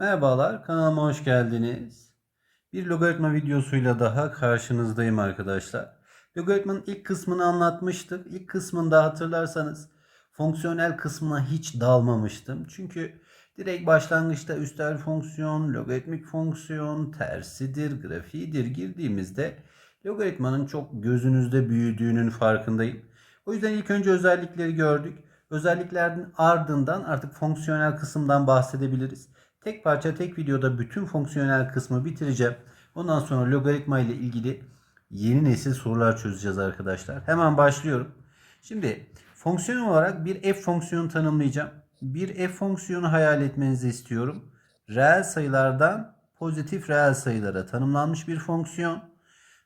Merhabalar, kanalıma hoş geldiniz. Bir logaritma videosuyla daha karşınızdayım arkadaşlar. Logaritmanın ilk kısmını anlatmıştık. İlk kısmında hatırlarsanız fonksiyonel kısmına hiç dalmamıştım. Çünkü direkt başlangıçta üstel fonksiyon, logaritmik fonksiyon, tersidir, grafiğidir girdiğimizde logaritmanın çok gözünüzde büyüdüğünün farkındayım. O yüzden ilk önce özellikleri gördük. Özelliklerin ardından artık fonksiyonel kısımdan bahsedebiliriz. Tek parça tek videoda bütün fonksiyonel kısmı bitireceğim. Ondan sonra logaritma ile ilgili yeni nesil sorular çözeceğiz arkadaşlar. Hemen başlıyorum. Şimdi fonksiyon olarak bir f fonksiyonu tanımlayacağım. Bir f fonksiyonu hayal etmenizi istiyorum. Reel sayılardan pozitif reel sayılara tanımlanmış bir fonksiyon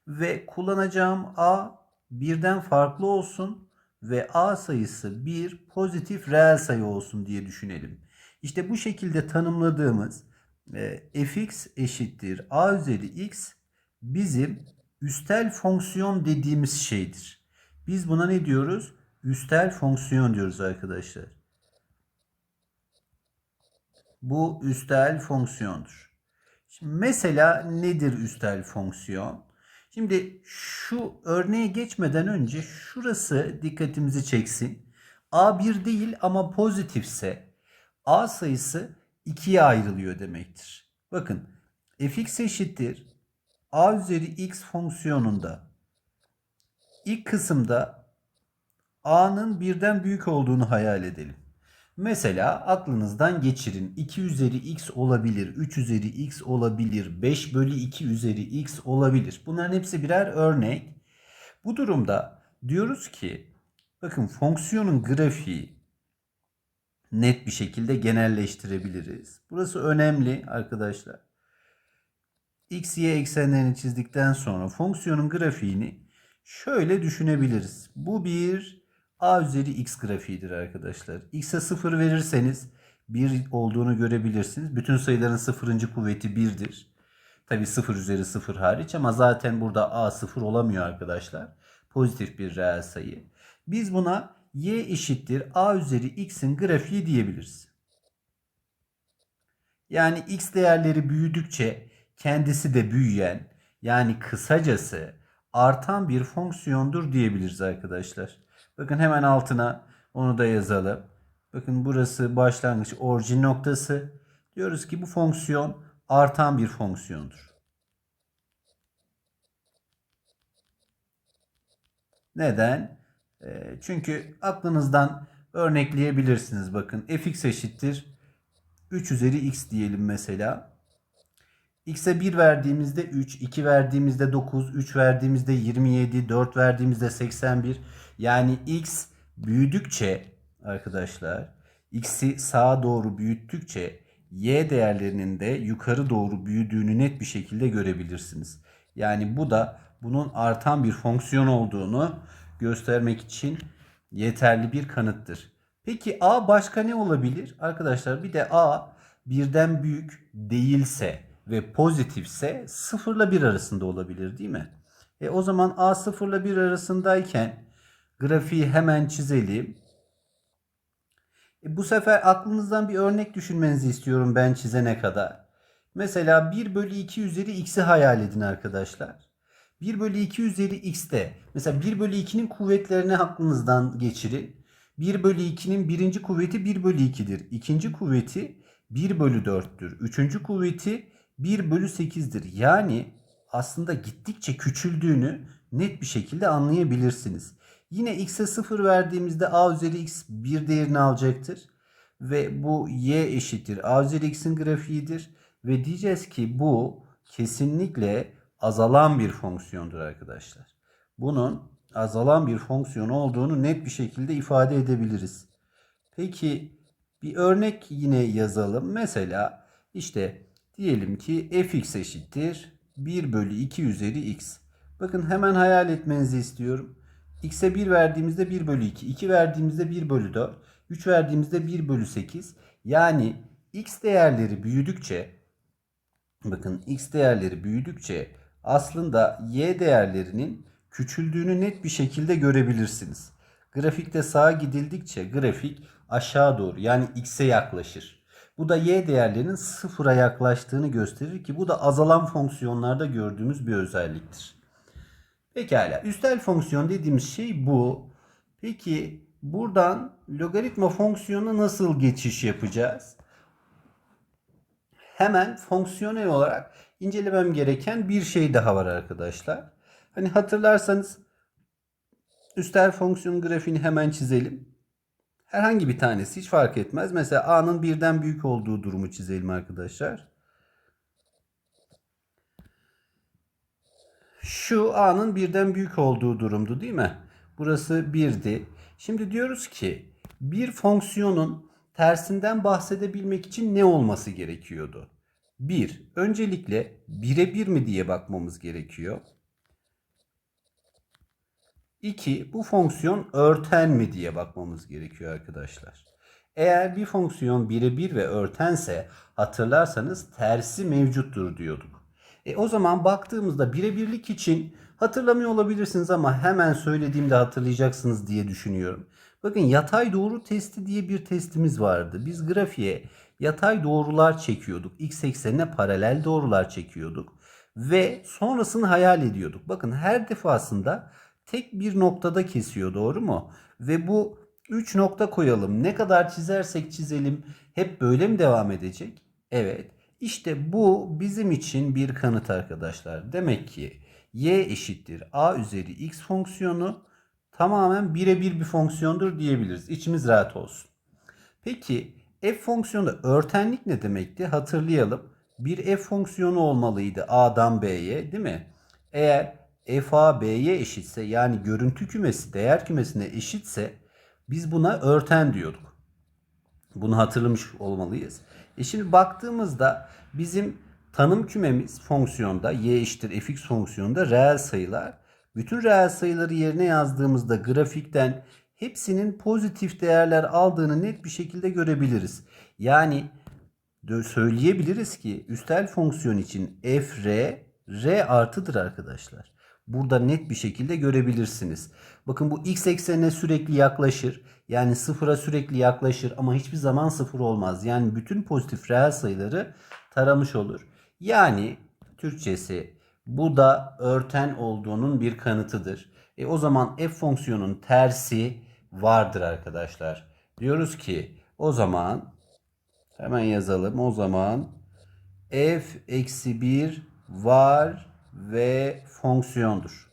ve kullanacağım a birden farklı olsun ve a sayısı bir pozitif reel sayı olsun diye düşünelim. İşte bu şekilde tanımladığımız e, fx eşittir a üzeri x bizim üstel fonksiyon dediğimiz şeydir. Biz buna ne diyoruz? Üstel fonksiyon diyoruz arkadaşlar. Bu üstel fonksiyondur. Şimdi mesela nedir üstel fonksiyon? Şimdi şu örneğe geçmeden önce şurası dikkatimizi çeksin. A1 değil ama pozitifse A sayısı 2'ye ayrılıyor demektir. Bakın fx eşittir A üzeri x fonksiyonunda ilk kısımda A'nın birden büyük olduğunu hayal edelim. Mesela aklınızdan geçirin. 2 üzeri x olabilir, 3 üzeri x olabilir, 5 bölü 2 üzeri x olabilir. Bunların hepsi birer örnek. Bu durumda diyoruz ki bakın fonksiyonun grafiği net bir şekilde genelleştirebiliriz. Burası önemli arkadaşlar. x, y eksenlerini çizdikten sonra fonksiyonun grafiğini şöyle düşünebiliriz. Bu bir a üzeri x grafiğidir arkadaşlar. x'e 0 verirseniz 1 olduğunu görebilirsiniz. Bütün sayıların sıfırıncı kuvveti 1'dir. Tabi 0 üzeri 0 hariç ama zaten burada a 0 olamıyor arkadaşlar. Pozitif bir reel sayı. Biz buna y eşittir a üzeri x'in grafiği diyebiliriz. Yani x değerleri büyüdükçe kendisi de büyüyen yani kısacası artan bir fonksiyondur diyebiliriz arkadaşlar. Bakın hemen altına onu da yazalım. Bakın burası başlangıç orijin noktası. Diyoruz ki bu fonksiyon artan bir fonksiyondur. Neden? E, çünkü aklınızdan örnekleyebilirsiniz. Bakın fx eşittir 3 üzeri x diyelim mesela. x'e 1 verdiğimizde 3, 2 verdiğimizde 9, 3 verdiğimizde 27, 4 verdiğimizde 81. Yani x büyüdükçe arkadaşlar x'i sağa doğru büyüttükçe y değerlerinin de yukarı doğru büyüdüğünü net bir şekilde görebilirsiniz. Yani bu da bunun artan bir fonksiyon olduğunu göstermek için yeterli bir kanıttır. Peki a başka ne olabilir? Arkadaşlar bir de a birden büyük değilse ve pozitifse 0 ile 1 arasında olabilir değil mi? E o zaman a 0 ile 1 arasındayken grafiği hemen çizelim. E bu sefer aklınızdan bir örnek düşünmenizi istiyorum ben çizene kadar. Mesela 1 bölü 2 üzeri x'i hayal edin arkadaşlar. 1 bölü 2 üzeri x'te mesela 1 bölü 2'nin kuvvetlerini aklınızdan geçirin. 1 bölü 2'nin birinci kuvveti 1 bölü 2'dir. İkinci kuvveti 1 bölü 4'tür. Üçüncü kuvveti 1 bölü 8'dir. Yani aslında gittikçe küçüldüğünü net bir şekilde anlayabilirsiniz. Yine x'e 0 verdiğimizde a üzeri x bir değerini alacaktır. Ve bu y eşittir a üzeri x'in grafiğidir. Ve diyeceğiz ki bu kesinlikle azalan bir fonksiyondur arkadaşlar. Bunun azalan bir fonksiyon olduğunu net bir şekilde ifade edebiliriz. Peki bir örnek yine yazalım. Mesela işte diyelim ki fx eşittir 1 bölü 2 üzeri x. Bakın hemen hayal etmenizi istiyorum. x'e 1 verdiğimizde 1 bölü 2, 2 verdiğimizde 1 bölü 4, 3 verdiğimizde 1 bölü 8. Yani x değerleri büyüdükçe bakın x değerleri büyüdükçe aslında y değerlerinin küçüldüğünü net bir şekilde görebilirsiniz. Grafikte sağa gidildikçe grafik aşağı doğru yani x'e yaklaşır. Bu da y değerlerinin sıfıra yaklaştığını gösterir ki bu da azalan fonksiyonlarda gördüğümüz bir özelliktir. Pekala. Üstel fonksiyon dediğimiz şey bu. Peki buradan logaritma fonksiyonuna nasıl geçiş yapacağız? Hemen fonksiyonel olarak incelemem gereken bir şey daha var arkadaşlar. Hani hatırlarsanız üstel fonksiyon grafiğini hemen çizelim. Herhangi bir tanesi hiç fark etmez. Mesela a'nın birden büyük olduğu durumu çizelim arkadaşlar. Şu a'nın birden büyük olduğu durumdu değil mi? Burası 1'di. Şimdi diyoruz ki bir fonksiyonun tersinden bahsedebilmek için ne olması gerekiyordu? 1. Öncelikle 1'e 1 mi diye bakmamız gerekiyor. 2. Bu fonksiyon örten mi diye bakmamız gerekiyor arkadaşlar. Eğer bir fonksiyon 1'e 1 ve örtense hatırlarsanız tersi mevcuttur diyorduk. E o zaman baktığımızda birebirlik için hatırlamıyor olabilirsiniz ama hemen söylediğimde hatırlayacaksınız diye düşünüyorum. Bakın yatay doğru testi diye bir testimiz vardı. Biz grafiğe yatay doğrular çekiyorduk. X eksenine paralel doğrular çekiyorduk. Ve sonrasını hayal ediyorduk. Bakın her defasında tek bir noktada kesiyor doğru mu? Ve bu 3 nokta koyalım. Ne kadar çizersek çizelim hep böyle mi devam edecek? Evet. İşte bu bizim için bir kanıt arkadaşlar. Demek ki y eşittir a üzeri x fonksiyonu tamamen birebir bir fonksiyondur diyebiliriz. İçimiz rahat olsun. Peki f fonksiyonu örtenlik ne demekti? Hatırlayalım. Bir f fonksiyonu olmalıydı a'dan b'ye değil mi? Eğer f a b'ye eşitse yani görüntü kümesi değer kümesine eşitse biz buna örten diyorduk. Bunu hatırlamış olmalıyız. E şimdi baktığımızda bizim tanım kümemiz fonksiyonda y eşittir fx fonksiyonunda reel sayılar. Bütün reel sayıları yerine yazdığımızda grafikten hepsinin pozitif değerler aldığını net bir şekilde görebiliriz. Yani söyleyebiliriz ki üstel fonksiyon için f r r artıdır arkadaşlar. Burada net bir şekilde görebilirsiniz. Bakın bu x eksenine sürekli yaklaşır. Yani sıfıra sürekli yaklaşır ama hiçbir zaman sıfır olmaz. Yani bütün pozitif reel sayıları taramış olur. Yani Türkçesi bu da örten olduğunun bir kanıtıdır. E o zaman f fonksiyonun tersi vardır arkadaşlar. Diyoruz ki o zaman hemen yazalım. O zaman f eksi 1 var ve fonksiyondur.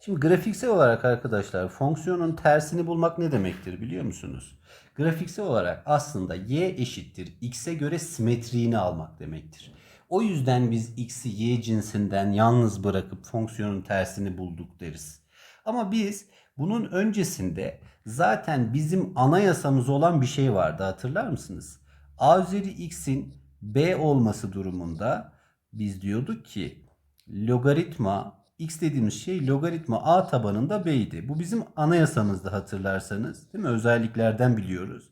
Şimdi grafiksel olarak arkadaşlar fonksiyonun tersini bulmak ne demektir biliyor musunuz? Grafiksel olarak aslında y eşittir x'e göre simetriğini almak demektir. O yüzden biz x'i y cinsinden yalnız bırakıp fonksiyonun tersini bulduk deriz. Ama biz bunun öncesinde zaten bizim anayasamız olan bir şey vardı hatırlar mısınız? a üzeri x'in b olması durumunda biz diyorduk ki logaritma x dediğimiz şey logaritma a tabanında b'ydi. Bu bizim anayasamızda hatırlarsanız değil mi? Özelliklerden biliyoruz.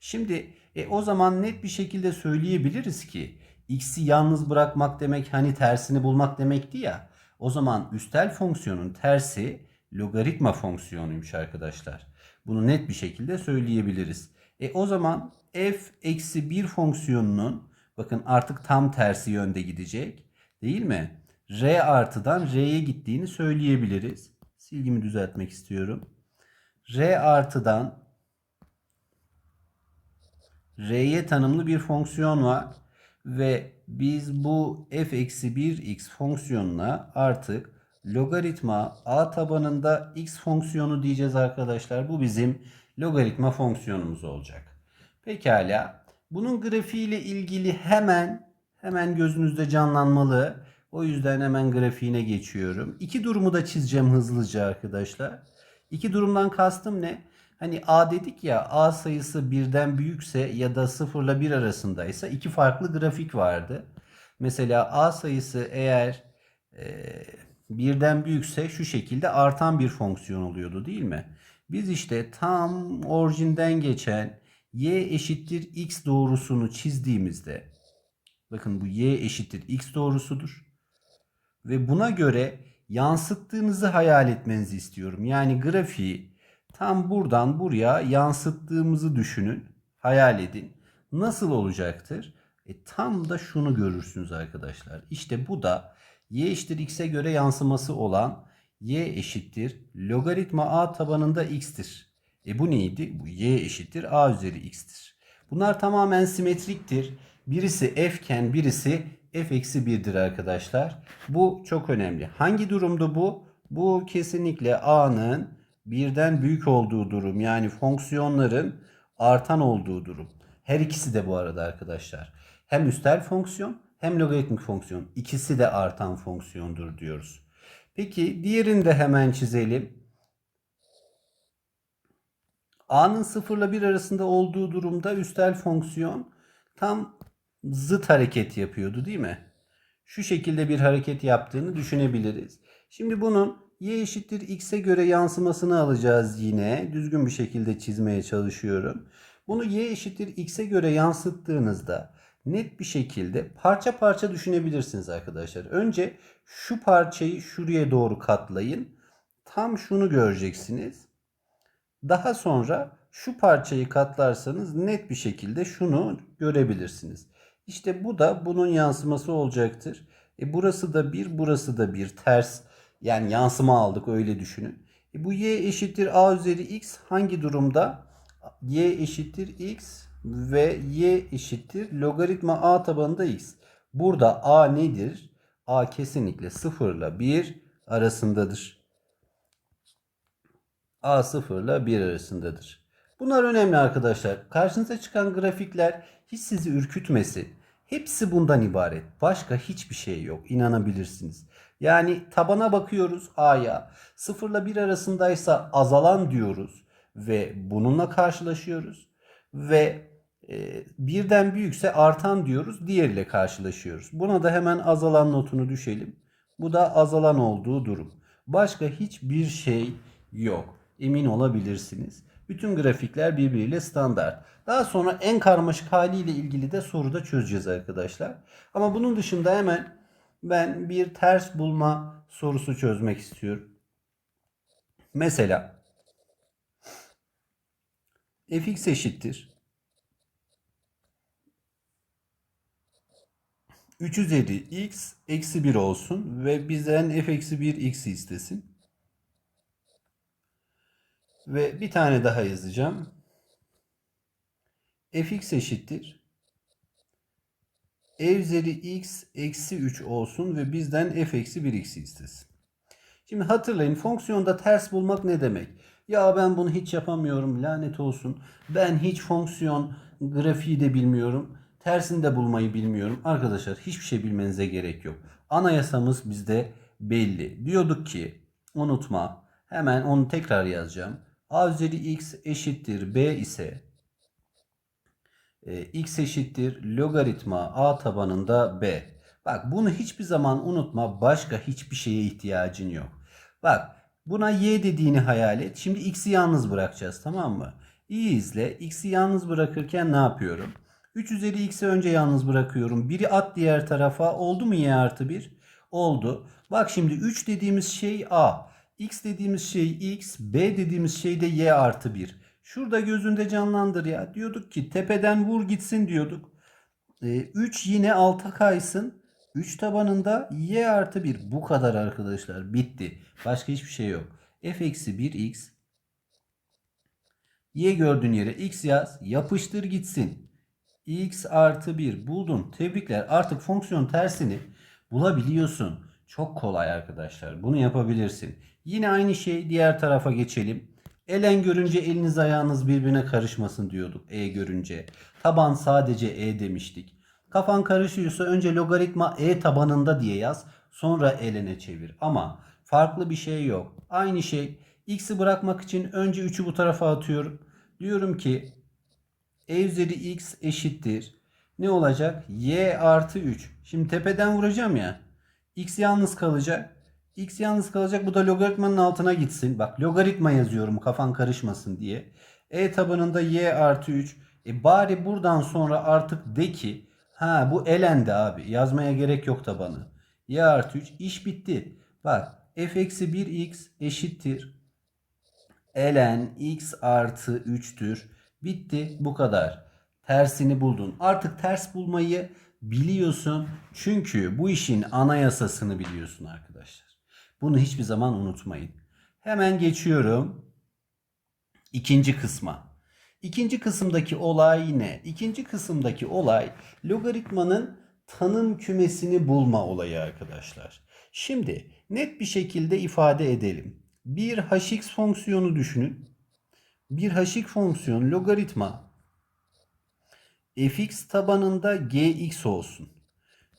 Şimdi e, o zaman net bir şekilde söyleyebiliriz ki x'i yalnız bırakmak demek hani tersini bulmak demekti ya. O zaman üstel fonksiyonun tersi logaritma fonksiyonuymuş arkadaşlar. Bunu net bir şekilde söyleyebiliriz. E o zaman f eksi 1 fonksiyonunun bakın artık tam tersi yönde gidecek değil mi? R artıdan R'ye gittiğini söyleyebiliriz. Silgimi düzeltmek istiyorum. R artıdan R'ye tanımlı bir fonksiyon var. Ve biz bu f eksi 1x fonksiyonuna artık logaritma a tabanında x fonksiyonu diyeceğiz arkadaşlar. Bu bizim logaritma fonksiyonumuz olacak. Pekala. Bunun grafiğiyle ilgili hemen hemen gözünüzde canlanmalı. O yüzden hemen grafiğine geçiyorum. İki durumu da çizeceğim hızlıca arkadaşlar. İki durumdan kastım ne? Hani A dedik ya A sayısı birden büyükse ya da 0 ile 1 arasındaysa iki farklı grafik vardı. Mesela A sayısı eğer e, birden büyükse şu şekilde artan bir fonksiyon oluyordu değil mi? Biz işte tam orijinden geçen y eşittir x doğrusunu çizdiğimizde bakın bu y eşittir x doğrusudur ve buna göre yansıttığınızı hayal etmenizi istiyorum. Yani grafiği tam buradan buraya yansıttığımızı düşünün. Hayal edin. Nasıl olacaktır? E, tam da şunu görürsünüz arkadaşlar. İşte bu da y eşittir x'e göre yansıması olan y eşittir logaritma a tabanında x'tir. E bu neydi? Bu y eşittir a üzeri x'tir. Bunlar tamamen simetriktir. Birisi f iken birisi f eksi 1'dir arkadaşlar. Bu çok önemli. Hangi durumdu bu? Bu kesinlikle a'nın birden büyük olduğu durum. Yani fonksiyonların artan olduğu durum. Her ikisi de bu arada arkadaşlar. Hem üstel fonksiyon hem logaritmik fonksiyon. İkisi de artan fonksiyondur diyoruz. Peki diğerini de hemen çizelim. A'nın 0 ile 1 arasında olduğu durumda üstel fonksiyon tam zıt hareket yapıyordu değil mi? Şu şekilde bir hareket yaptığını düşünebiliriz. Şimdi bunun y eşittir x'e göre yansımasını alacağız yine. Düzgün bir şekilde çizmeye çalışıyorum. Bunu y eşittir x'e göre yansıttığınızda net bir şekilde parça parça düşünebilirsiniz arkadaşlar. Önce şu parçayı şuraya doğru katlayın. Tam şunu göreceksiniz. Daha sonra şu parçayı katlarsanız net bir şekilde şunu görebilirsiniz. İşte bu da bunun yansıması olacaktır. E burası da bir, burası da bir ters. Yani yansıma aldık öyle düşünün. E bu y eşittir a üzeri x hangi durumda? y eşittir x ve y eşittir logaritma a tabanında x. Burada a nedir? a kesinlikle 0 ile 1 arasındadır. a 0 ile 1 arasındadır. Bunlar önemli arkadaşlar. Karşınıza çıkan grafikler hiç sizi ürkütmesin. Hepsi bundan ibaret. Başka hiçbir şey yok. İnanabilirsiniz. Yani tabana bakıyoruz A'ya. 0 ile 1 arasındaysa azalan diyoruz. Ve bununla karşılaşıyoruz. Ve birden büyükse artan diyoruz. Diğeriyle karşılaşıyoruz. Buna da hemen azalan notunu düşelim. Bu da azalan olduğu durum. Başka hiçbir şey yok. Emin olabilirsiniz. Bütün grafikler birbiriyle standart. Daha sonra en karmaşık haliyle ilgili de soruda çözeceğiz arkadaşlar. Ama bunun dışında hemen ben bir ters bulma sorusu çözmek istiyorum. Mesela fx eşittir 3 üzeri x eksi 1 olsun ve bizden f eksi 1 x istesin. Ve bir tane daha yazacağım. fx eşittir. e üzeri x eksi 3 olsun ve bizden f eksi 1 x istesin. Şimdi hatırlayın fonksiyonda ters bulmak ne demek? Ya ben bunu hiç yapamıyorum lanet olsun. Ben hiç fonksiyon grafiği de bilmiyorum. Tersini de bulmayı bilmiyorum. Arkadaşlar hiçbir şey bilmenize gerek yok. Anayasamız bizde belli. Diyorduk ki unutma hemen onu tekrar yazacağım a üzeri x eşittir b ise e, x eşittir logaritma a tabanında b. Bak bunu hiçbir zaman unutma. Başka hiçbir şeye ihtiyacın yok. Bak buna y dediğini hayal et. Şimdi x'i yalnız bırakacağız tamam mı? İyi izle. X'i yalnız bırakırken ne yapıyorum? 3 üzeri x'i önce yalnız bırakıyorum. Biri at diğer tarafa. Oldu mu y artı 1? Oldu. Bak şimdi 3 dediğimiz şey a. X dediğimiz şey X, B dediğimiz şey de Y artı 1. Şurada gözünde canlandır ya. Diyorduk ki tepeden vur gitsin diyorduk. E, 3 yine alta kaysın. 3 tabanında Y artı 1. Bu kadar arkadaşlar. Bitti. Başka hiçbir şey yok. F eksi 1X. Y gördüğün yere X yaz. Yapıştır gitsin. X artı 1 buldun. Tebrikler. Artık fonksiyon tersini bulabiliyorsun. Çok kolay arkadaşlar. Bunu yapabilirsin. Yine aynı şey diğer tarafa geçelim. Elen görünce eliniz ayağınız birbirine karışmasın diyorduk E görünce. Taban sadece E demiştik. Kafan karışıyorsa önce logaritma E tabanında diye yaz. Sonra elene çevir. Ama farklı bir şey yok. Aynı şey. X'i bırakmak için önce 3'ü bu tarafa atıyorum. Diyorum ki E üzeri X eşittir. Ne olacak? Y artı 3. Şimdi tepeden vuracağım ya. X yalnız kalacak. X yalnız kalacak. Bu da logaritmanın altına gitsin. Bak logaritma yazıyorum kafan karışmasın diye. E tabanında y artı 3. E bari buradan sonra artık de ki ha bu elendi abi. Yazmaya gerek yok tabanı. y artı 3 iş bitti. Bak f eksi 1x eşittir. elen x artı 3'tür. Bitti bu kadar. Tersini buldun. Artık ters bulmayı biliyorsun. Çünkü bu işin anayasasını biliyorsun arkadaşlar. Bunu hiçbir zaman unutmayın. Hemen geçiyorum ikinci kısma. İkinci kısımdaki olay ne? İkinci kısımdaki olay logaritmanın tanım kümesini bulma olayı arkadaşlar. Şimdi net bir şekilde ifade edelim. Bir hx fonksiyonu düşünün. Bir hx fonksiyon logaritma fx tabanında gx olsun.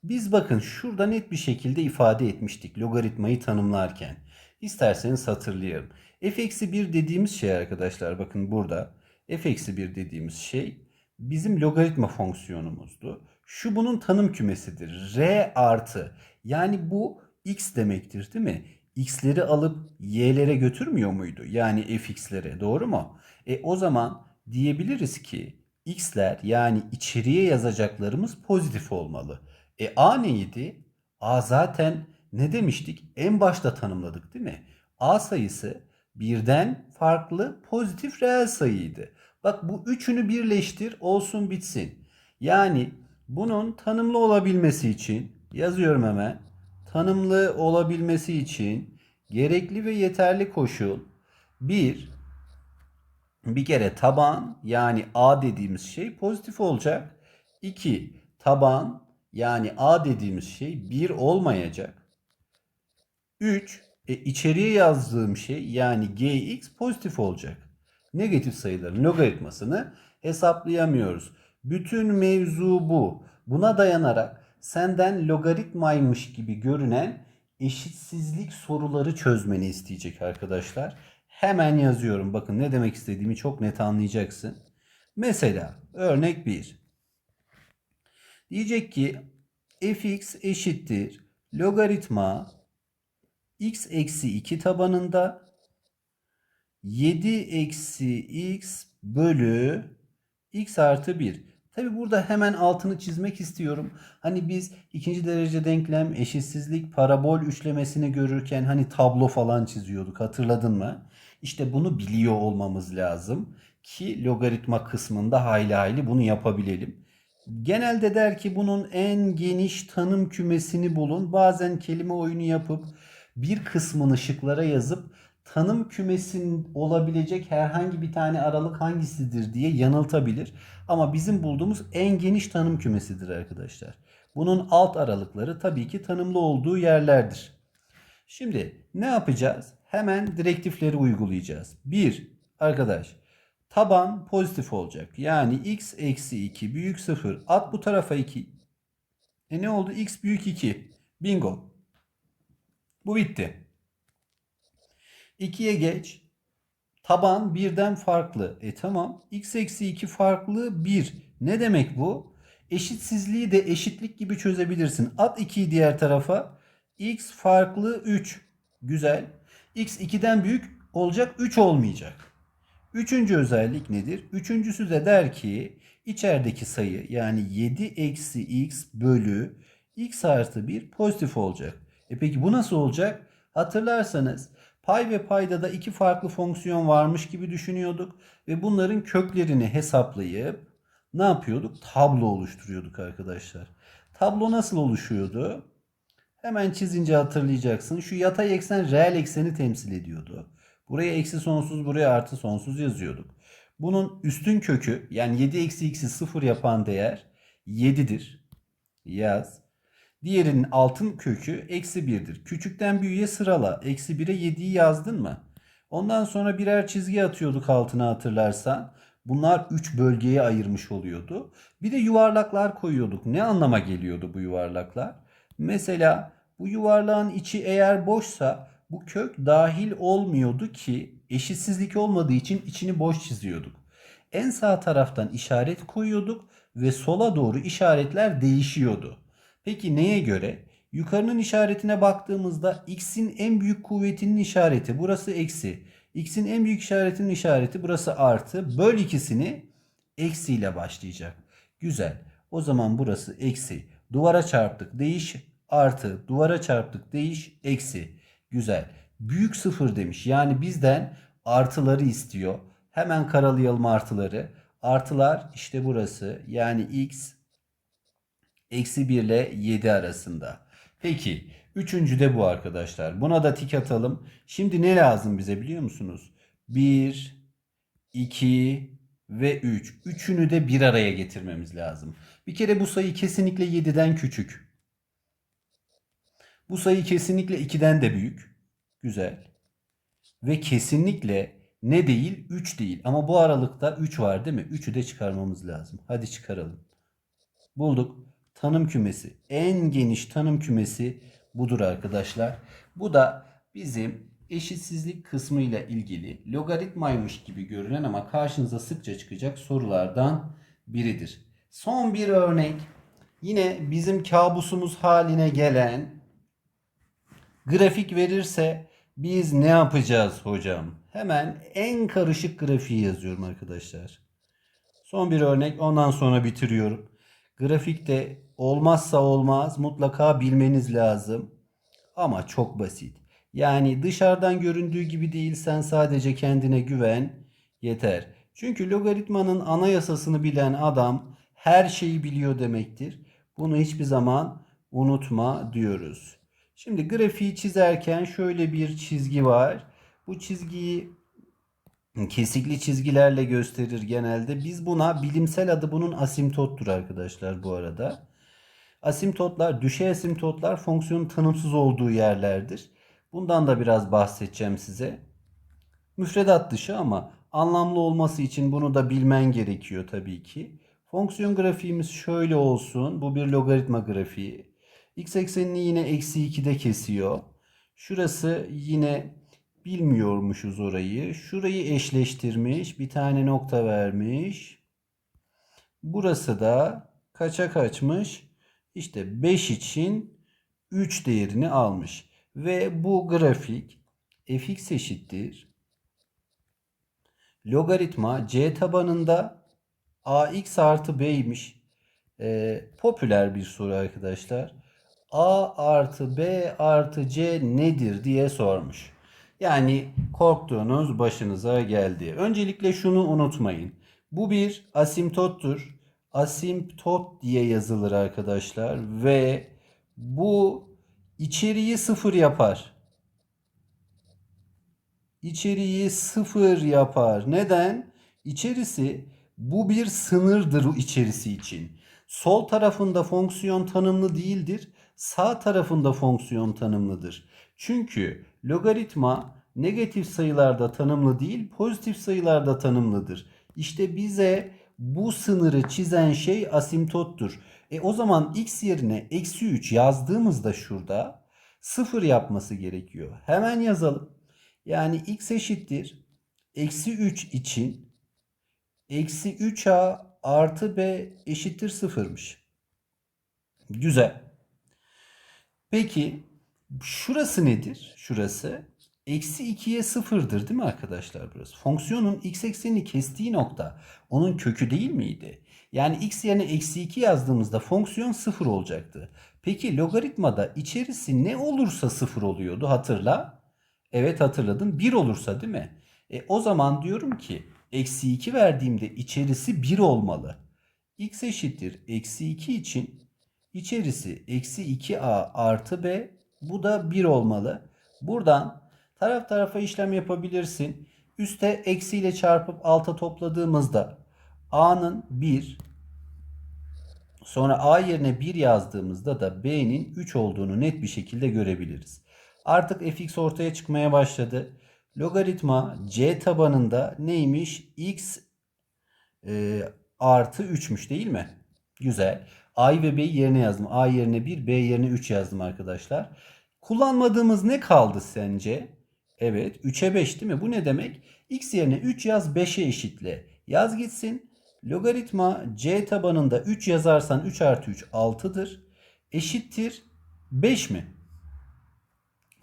Biz bakın şurada net bir şekilde ifade etmiştik logaritmayı tanımlarken. İsterseniz hatırlayalım. f-1 dediğimiz şey arkadaşlar bakın burada f-1 dediğimiz şey bizim logaritma fonksiyonumuzdu. Şu bunun tanım kümesidir. r artı yani bu x demektir değil mi? X'leri alıp y'lere götürmüyor muydu? Yani fx'lere doğru mu? E o zaman diyebiliriz ki x'ler yani içeriye yazacaklarımız pozitif olmalı. E a neydi? A zaten ne demiştik? En başta tanımladık değil mi? A sayısı birden farklı pozitif reel sayıydı. Bak bu üçünü birleştir olsun bitsin. Yani bunun tanımlı olabilmesi için yazıyorum hemen. Tanımlı olabilmesi için gerekli ve yeterli koşul 1 bir kere taban yani A dediğimiz şey pozitif olacak. 2 taban yani A dediğimiz şey 1 olmayacak. 3 e, içeriye yazdığım şey yani gx pozitif olacak. Negatif sayıların logaritmasını hesaplayamıyoruz. Bütün mevzu bu. Buna dayanarak senden logaritmaymış gibi görünen eşitsizlik soruları çözmeni isteyecek arkadaşlar. Hemen yazıyorum. Bakın ne demek istediğimi çok net anlayacaksın. Mesela örnek 1. Diyecek ki fx eşittir logaritma x eksi 2 tabanında 7 eksi x bölü x artı 1. Tabi burada hemen altını çizmek istiyorum. Hani biz ikinci derece denklem, eşitsizlik, parabol üçlemesini görürken hani tablo falan çiziyorduk hatırladın mı? İşte bunu biliyor olmamız lazım ki logaritma kısmında hayli hayli bunu yapabilelim. Genelde der ki bunun en geniş tanım kümesini bulun. Bazen kelime oyunu yapıp bir kısmını şıklara yazıp tanım kümesin olabilecek herhangi bir tane aralık hangisidir diye yanıltabilir. Ama bizim bulduğumuz en geniş tanım kümesidir arkadaşlar. Bunun alt aralıkları tabii ki tanımlı olduğu yerlerdir. Şimdi ne yapacağız? Hemen direktifleri uygulayacağız. 1. Arkadaş taban pozitif olacak. Yani x eksi 2 büyük 0. At bu tarafa 2. E ne oldu? x büyük 2. Bingo. Bu bitti. 2'ye geç. Taban birden farklı. E tamam. x eksi 2 farklı 1. Ne demek bu? Eşitsizliği de eşitlik gibi çözebilirsin. At 2'yi diğer tarafa. x farklı 3. Güzel. x 2'den büyük olacak 3 olmayacak. Üçüncü özellik nedir? Üçüncüsü de der ki içerideki sayı yani 7 eksi x bölü x artı 1 pozitif olacak. E peki bu nasıl olacak? Hatırlarsanız pay ve payda da iki farklı fonksiyon varmış gibi düşünüyorduk ve bunların köklerini hesaplayıp ne yapıyorduk? Tablo oluşturuyorduk arkadaşlar. Tablo nasıl oluşuyordu? Hemen çizince hatırlayacaksın. Şu yatay eksen reel ekseni temsil ediyordu. Buraya eksi sonsuz buraya artı sonsuz yazıyorduk. Bunun üstün kökü yani 7 eksi x'i 0 yapan değer 7'dir. Yaz. Diğerinin altın kökü eksi 1'dir. Küçükten büyüğe sırala. Eksi 1'e 7'yi yazdın mı? Ondan sonra birer çizgi atıyorduk altına hatırlarsan. Bunlar 3 bölgeye ayırmış oluyordu. Bir de yuvarlaklar koyuyorduk. Ne anlama geliyordu bu yuvarlaklar? Mesela bu yuvarlağın içi eğer boşsa bu kök dahil olmuyordu ki eşitsizlik olmadığı için içini boş çiziyorduk. En sağ taraftan işaret koyuyorduk ve sola doğru işaretler değişiyordu. Peki neye göre? Yukarının işaretine baktığımızda x'in en büyük kuvvetinin işareti burası eksi. x'in en büyük işaretinin işareti burası artı. Böl ikisini eksiyle başlayacak. Güzel. O zaman burası eksi. Duvara çarptık değiş artı. Duvara çarptık değiş eksi. Güzel. Büyük sıfır demiş. Yani bizden artıları istiyor. Hemen karalayalım artıları. Artılar işte burası. Yani x eksi 1 ile 7 arasında. Peki üçüncü de bu arkadaşlar. Buna da tik atalım. Şimdi ne lazım bize biliyor musunuz? 1, 2 ve 3. Üçünü de bir araya getirmemiz lazım. Bir kere bu sayı kesinlikle 7'den küçük. Bu sayı kesinlikle 2'den de büyük. Güzel. Ve kesinlikle ne değil 3 değil. Ama bu aralıkta 3 var değil mi? 3'ü de çıkarmamız lazım. Hadi çıkaralım. Bulduk. Tanım kümesi. En geniş tanım kümesi budur arkadaşlar. Bu da bizim eşitsizlik kısmıyla ilgili logaritmaymış gibi görünen ama karşınıza sıkça çıkacak sorulardan biridir. Son bir örnek. Yine bizim kabusumuz haline gelen grafik verirse biz ne yapacağız hocam? Hemen en karışık grafiği yazıyorum arkadaşlar. Son bir örnek ondan sonra bitiriyorum. Grafikte olmazsa olmaz mutlaka bilmeniz lazım. Ama çok basit. Yani dışarıdan göründüğü gibi değil sen sadece kendine güven yeter. Çünkü logaritmanın anayasasını bilen adam her şeyi biliyor demektir. Bunu hiçbir zaman unutma diyoruz. Şimdi grafiği çizerken şöyle bir çizgi var. Bu çizgiyi kesikli çizgilerle gösterir genelde. Biz buna bilimsel adı bunun asimtottur arkadaşlar bu arada. Asimtotlar, düşey asimtotlar fonksiyonun tanımsız olduğu yerlerdir. Bundan da biraz bahsedeceğim size. Müfredat dışı ama anlamlı olması için bunu da bilmen gerekiyor tabii ki. Fonksiyon grafiğimiz şöyle olsun. Bu bir logaritma grafiği. X eksenini yine eksi 2'de kesiyor. Şurası yine bilmiyormuşuz orayı. Şurayı eşleştirmiş. Bir tane nokta vermiş. Burası da kaça kaçmış? İşte 5 için 3 değerini almış. Ve bu grafik fx eşittir. Logaritma c tabanında ax artı b'ymiş. Ee, popüler bir soru arkadaşlar. a artı b artı c nedir diye sormuş. Yani korktuğunuz başınıza geldi. Öncelikle şunu unutmayın. Bu bir asimtottur. Asimptot diye yazılır arkadaşlar ve bu içeriği sıfır yapar. İçeriği sıfır yapar. Neden? İçerisi bu bir sınırdır içerisi için. Sol tarafında fonksiyon tanımlı değildir. Sağ tarafında fonksiyon tanımlıdır. Çünkü logaritma negatif sayılarda tanımlı değil, pozitif sayılarda tanımlıdır. İşte bize bu sınırı çizen şey asimptottur. E o zaman x yerine eksi 3 yazdığımızda şurada 0 yapması gerekiyor. Hemen yazalım. Yani x eşittir. Eksi 3 için eksi 3a artı b eşittir 0'mış. Güzel. Peki şurası nedir? Şurası eksi 2'ye 0'dır değil mi arkadaşlar burası? Fonksiyonun x eksenini kestiği nokta onun kökü değil miydi? Yani x yerine eksi 2 yazdığımızda fonksiyon 0 olacaktı. Peki logaritmada içerisi ne olursa 0 oluyordu hatırla. Evet hatırladım 1 olursa değil mi? E, o zaman diyorum ki eksi 2 verdiğimde içerisi 1 olmalı. x eşittir eksi 2 için içerisi eksi 2a artı b bu da 1 olmalı. Buradan taraf tarafa işlem yapabilirsin. Üste eksiyle çarpıp alta topladığımızda a'nın 1 sonra a yerine 1 yazdığımızda da b'nin 3 olduğunu net bir şekilde görebiliriz. Artık fx ortaya çıkmaya başladı. Logaritma c tabanında neymiş? x e, artı 3'müş değil mi? Güzel. A ve B'yi yerine yazdım. A yerine 1, B yerine 3 yazdım arkadaşlar. Kullanmadığımız ne kaldı sence? Evet 3'e 5 değil mi? Bu ne demek? X yerine 3 yaz 5'e eşitle. Yaz gitsin. Logaritma C tabanında 3 yazarsan 3 artı 3 6'dır. Eşittir 5 mi?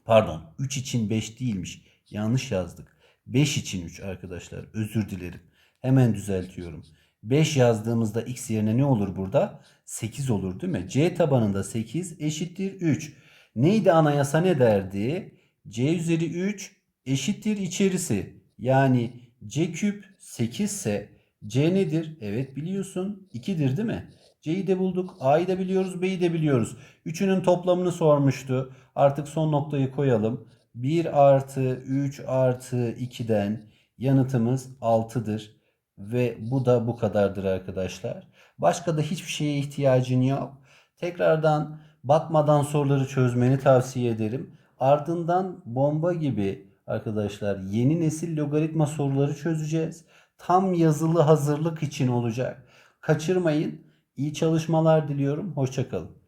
Pardon 3 için 5 değilmiş. Yanlış yazdık. 5 için 3 arkadaşlar. Özür dilerim. Hemen düzeltiyorum. 5 yazdığımızda x yerine ne olur burada? 8 olur değil mi? C tabanında 8 eşittir 3. Neydi anayasa ne derdi? C üzeri 3 eşittir içerisi. Yani C küp 8 ise C nedir? Evet biliyorsun. 2'dir değil mi? C'yi de bulduk. A'yı da biliyoruz. B'yi de biliyoruz. Üçünün toplamını sormuştu. Artık son noktayı koyalım. 1 artı 3 artı 2'den yanıtımız 6'dır. Ve bu da bu kadardır arkadaşlar. Başka da hiçbir şeye ihtiyacın yok. Tekrardan bakmadan soruları çözmeni tavsiye ederim. Ardından bomba gibi arkadaşlar yeni nesil logaritma soruları çözeceğiz. Tam yazılı hazırlık için olacak. Kaçırmayın. İyi çalışmalar diliyorum. Hoşçakalın.